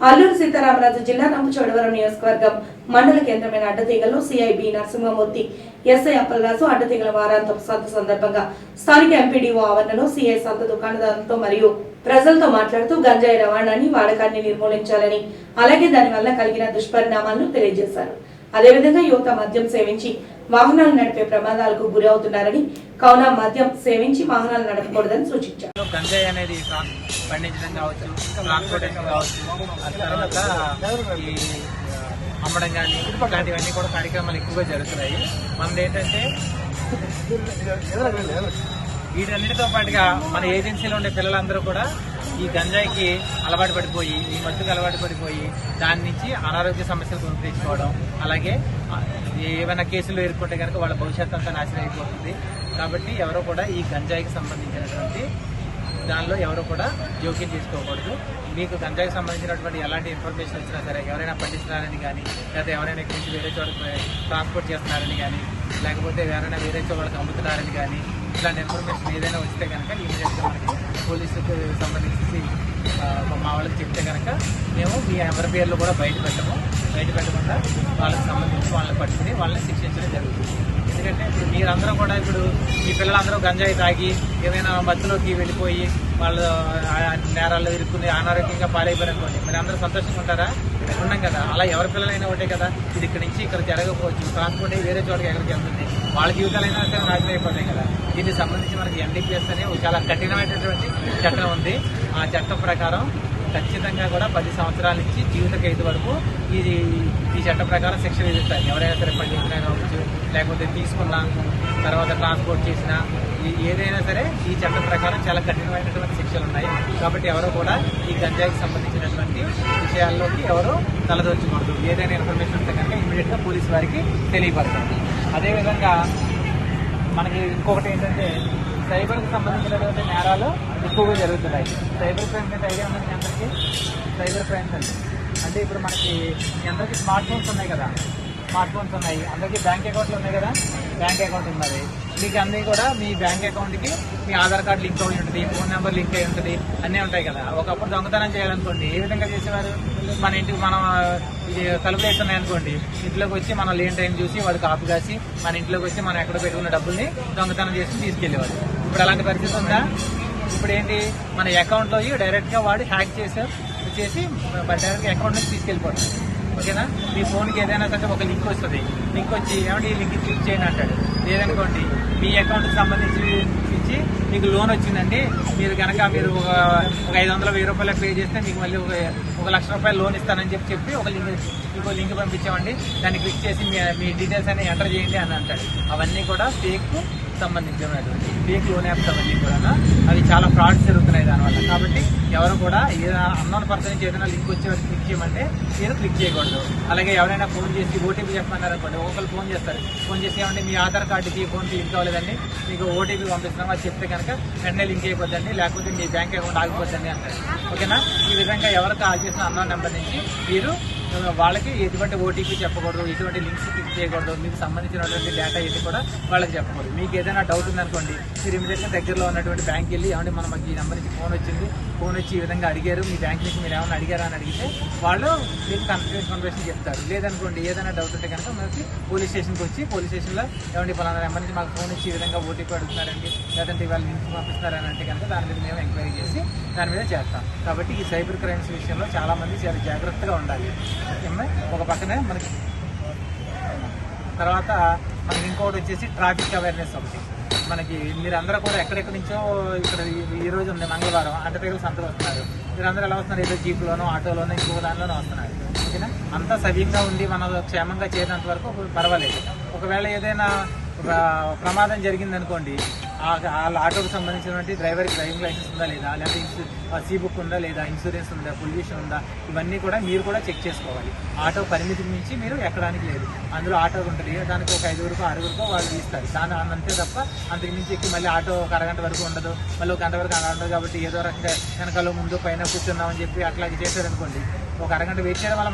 అల్లూరు సీతారామరాజు జిల్లా రంపచోడవరం నియోజకవర్గం మండల కేంద్రమైన అడ్డతీగలో సిఐబి నరసింహమూర్తి ఎస్ఐ అప్పలరాజు అడ్డతీగల వారాంతం సంత సందర్భంగా స్థానిక ఎంపీడీఓ ఆవరణలో సిఐ సంత దుకాణదారులతో మరియు ప్రజలతో మాట్లాడుతూ గంజాయి రవాణాని వాడకాన్ని నిర్మూలించాలని అలాగే దానివల్ల కలిగిన దుష్పరిణామాలను తెలియజేశారు. అదేవిధంగా యువత మద్యం సేవించి వాహనాలు నడిపే ప్రమాదాలకు గురి అవుతున్నారని కావున మద్యం సేవించి వాహనాలు నడపకూడదని సూచించారు. గంజాయి అనేది పండించడం కావచ్చు ట్రాన్స్పోర్టేషన్ కావచ్చు ఆ తర్వాత ఈ అమ్మడం కానీ ఇలాంటివన్నీ కూడా కార్యక్రమాలు ఎక్కువగా జరుగుతున్నాయి. మనది ఏంటంటే వీటన్నిటితో పాటుగా మన ఏజెన్సీలో ఉండే పిల్లలందరూ కూడా ఈ గంజాయికి అలవాటు పడిపోయి ఈ మత్తుకు అలవాటు పడిపోయి దాని నుంచి అనారోగ్య సమస్యలు కొని తెచ్చుకోవడం అలాగే ఏమైనా కేసులు ఎదుర్కొంటే కనుక వాళ్ళ భవిష్యత్తు అంతా నాశనం అయిపోతుంది. కాబట్టి ఎవరో కూడా ఈ గంజాయికి సంబంధించినటువంటి దానిలో ఎవరు కూడా జోక్యం చేసుకోకూడదు మీకు గంజాయికి సంబంధించినటువంటి ఎలాంటి ఇన్ఫర్మేషన్ వచ్చినా సరే ఎవరైనా పండిస్తున్నారని కానీ లేకపోతే ఎవరైనా ఇక్కడి నుంచి వేరే చోట eh, ట్రాన్స్పోర్ట్ చేస్తున్నారని కానీ లేకపోతే ఎవరైనా వేరే చోటకి అమ్ముతున్నారని కానీ ఇట్లాంటి ఇన్ఫర్మేషన్ ఏదైనా వస్తే కనుక ఇమీడియట్గా మనకి పోలీసులకు సంబంధించి మా వాళ్ళకి చెప్తే కనుక మేము మీ ఎవరి పేర్లు కూడా బయట పెట్టము. బయట పెట్టకుండా వాళ్ళకి సంబంధించి వాళ్ళని పట్టుకుని వాళ్ళని శిక్షించడం జరుగుతుంది. ఎందుకంటే ఇప్పుడు మీరందరూ కూడా ఇప్పుడు మీ పిల్లలందరూ గంజాయి తాగి ఏమైనా మధ్యలోకి వెళ్ళిపోయి వాళ్ళు నేరాల్లో ఇరుక్కుని అనారోగ్యంగా పాలైపోయారనుకోండి మరి అందరూ సంతోషంగా ఉంటారా? ఉన్నాం కదా. అలా ఎవరి పిల్లలైనా ఒకటే కదా. ఇది ఇక్కడ నుంచి ఇక్కడ జరగకపోవచ్చు. ట్రాన్స్పోర్ట్ వేరే చోటకి ఎక్కడికి వెళ్తుంది. వాళ్ళ జీవితాలైనా సరే నాశనం అయిపోతాయి కదా. దీనికి సంబంధించి మనకి ఎన్డీపీఎస్ అనే ఒక చాలా కఠినమైనటువంటి చట్టం ఉంది. ఆ చట్టం ప్రకారం ఖచ్చితంగా కూడా పది సంవత్సరాల నుంచి జీవిత ఖైదు వరకు ఇది ఈ చట్టం ప్రకారం శిక్ష విధిస్తారు ఎవరైనా సరే పండించినా కావచ్చు లేకపోతే తీసుకున్నా తర్వాత ట్రాన్స్పోర్ట్ చేసినా ఈ- ఏదైనా సరే ఈ చట్టం ప్రకారం చాలా కఠినమైనటువంటి శిక్షలు ఉన్నాయి. కాబట్టి ఎవరు కూడా ఈ గంజాయికి సంబంధించినటువంటి విషయాల్లోకి ఎవరు తలదొచ్చకూడదు ఏదైనా ఇన్ఫర్మేషన్ ఉంటే కనుక ఇమీడియట్గా పోలీస్ వారికి తెలియపరచాలి. అదేవిధంగా మనకి ఇంకొకటి ఏంటంటే సైబర్కి సంబంధించినటువంటి నేరాలు ఎక్కువగా జరుగుతున్నాయి. సైబర్ క్రైమ్స్ అంటే ఐడియా ఉన్నది అందరికీ? సైబర్ క్రైమ్స్ అంటే అంటే ఇప్పుడు మనకి మీ అందరికీ స్మార్ట్ ఫోన్స్ ఉన్నాయి కదా? స్మార్ట్ ఫోన్స్ ఉన్నాయి. అందరికీ బ్యాంక్ అకౌంట్లు ఉన్నాయి కదా? బ్యాంక్ అకౌంట్ ఉన్నది. మీకు అన్నీ కూడా మీ బ్యాంక్ అకౌంట్కి మీ ఆధార్ కార్డు లింక్ అయి ఉంటుంది ఫోన్ నెంబర్ లింక్ అయి ఉంటుంది అన్నీ ఉంటాయి కదా? ఒకప్పుడు దొంగతనం చేయాలనుకోండి ఏ విధంగా చేసేవారు? మన ఇంటికి మనం ఇది తలుపులు అనుకోండి. ఇంట్లోకి వచ్చి మనం లేని టైం చూసి వాడు కాపు కాసి మన ఇంట్లోకి వచ్చి మనం ఎక్కడ పెట్టుకున్న డబ్బుల్ని దొంగతనం చేసి తీసుకెళ్ళేవాడు. ఇప్పుడు అలాంటి పరిస్థితి ఉందా? ఇప్పుడు ఏంటి? మన అకౌంట్లో డైరెక్ట్గా వాడు హ్యాక్ చేసారు చేసి డైరెక్ట్గా అకౌంట్ నుంచి తీసుకెళ్ళిపోతాడు. ఓకేనా? మీ ఫోన్కి ఏదైనా సరే ఒక లింక్ వస్తుంది. లింక్ వచ్చి ఏమంటే ఈ లింక్ క్లిక్ చేయండి అంటాడు. లేదనుకోండి మీ అకౌంట్కి సంబంధించి ఇచ్చి మీకు లోన్ వచ్చిందండి. మీరు కనుక మీరు ఒక ఒక ఐదు వందల వెయ్యి రూపాయలు పే చేస్తే మీకు మళ్ళీ ఒక ఒక లక్ష రూపాయలు లోన్ ఇస్తానని చెప్పి చెప్పి ఒక లింక్ ఇంకో లింక్ పంపించామండి. దాన్ని క్లిక్ చేసి మీ మీ డీటెయిల్స్ అన్ని ఎంటర్ చేయండి అని అంటాడు అవన్నీ కూడా ఫేక్ సంబంధించినటువంటి ఫేక్ లోన్ యాప్స్ అవన్నీ కూడా అవి చాలా ఫ్రాడ్స్ జరుగుతున్నాయి దానివల్ల. కాబట్టి ఎవరు కూడా ఏదైనా అన్నోన్ పర్సన్ నుంచి ఏదైనా లింక్ వచ్చే వరకు క్లిక్ చేయమంటే మీరు క్లిక్ చేయకూడదు. అలాగే ఎవరైనా ఫోన్ చేసి ఓటీపీ చెప్పమన్నారు అనుకోండి ఒకరు ఫోన్ చేస్తారు. ఫోన్ చేసి ఏమంటే మీ ఆధార్ కార్డుకి ఫోన్కి లింక్ అవ్వలేదండి. మీకు ఓటీపీ పంపిస్తున్నాం అది చెప్తే కనుక వెంటనే లింక్ అయిపోద్దండి లేకపోతే మీ బ్యాంక్ అకౌంట్ ఆగిపోద్దండి అంటారు. ఓకేనా ఈ విధంగా ఎవరికి కాల్ చేసిన అన్నో నెంబర్ నుంచి మీరు వాళ్ళకి ఎటువంటి ఓటీపీ చెప్పకూడదు ఎటువంటి లింక్స్ క్లిక్ చేయకూడదు మీకు సంబంధించినటువంటి డేటా ఇది కూడా వాళ్ళకి చెప్పకూడదు. మీకు ఏదైనా డౌట్ ఉందనుకోండి మీరు ఇమిడియట్గా దగ్గరలో ఉన్నటువంటి బ్యాంక్ వెళ్ళి ఏమంటే మనం ఈ నెంబర్ నుంచి ఫోన్ వచ్చింది ఫోన్ వచ్చి ఈ విధంగా అడిగారు మీ బ్యాంక్ నుంచి మీరు ఏమైనా అడిగారా? అని అడిగితే వాళ్ళు మీకు కన్ఫర్మేషన్ చెప్తారు. లేదనుకోండి ఏదైనా డౌట్ ఉంటే కనుక మనకి పోలీస్ స్టేషన్కి వచ్చి పోలీస్ స్టేషన్లో ఏమంటే పలానా నెంబర్ నుంచి మాకు ఫోన్ వచ్చి ఈ విధంగా ఓటీపీ అడుగుతున్నారండి లేదంటే ఇవాళ లింక్ పంపిస్తున్నారని అంటే కనుక దాని మీద మేము ఎంక్వైరీ చేసి దాని మీద చేస్తాం. కాబట్టి ఈ సైబర్ క్రైమ్స్ విషయంలో చాలామంది చాలా జాగ్రత్తగా ఉండాలి. ఒక పక్కనే మనకి తర్వాత మనకి ఇంకోటి వచ్చేసి ట్రాఫిక్ అవేర్నెస్ ఒకటి. మనకి మీరందరూ కూడా ఎక్కడెక్కడి నుంచో ఇక్కడ ఈ- రోజు ఉంది మంగళవారం. అడ్డపేగలు సంతలు వస్తున్నారు. మీరందరూ ఎలా వస్తున్నారు? ఏదో జీపులోనో ఆటోలోనో ఇంకో దానిలోనో వస్తున్నారు. ఓకేనా? అంతా సవ్యంగా ఉండి మనం క్షేమంగా చేరినంత వరకు పర్వాలేదు. ఒకవేళ ఏదైనా ప్రమాదం జరిగిందనుకోండి వాళ్ళ ఆటోకి సంబంధించినటువంటి డ్రైవర్కి డ్రైవింగ్ లైసెన్స్ ఉందా లేదా? లేకపోతే సీ బుక్ ఉందా లేదా? ఇన్సూరెన్స్ ఉందా? పొల్యూషన్ ఉందా? ఇవన్నీ కూడా మీరు కూడా చెక్ చేసుకోవాలి. ఆటో పరిమితి మించి మీరు ఎక్కడానికి లేదు. అందులో ఆటో ఉంటుంది. దానికి ఒక ఐదుగురుకో ఆరుగురుకో వాళ్ళు ఇస్తారు. దాని అంతే తప్ప అంతకుమించి ఎక్కి మళ్ళీ ఆటో ఒక అరగంట వరకు ఉండదు. మళ్ళీ ఒక గంట వరకు అలా ఉండదు కాబట్టి ఏదో రకంగా వెనకాల ముందు పైన కూర్చున్నామని చెప్పి అట్లా చేశారనుకోండి. ఒక అరగంట వెయిట్ చేయడం వల్ల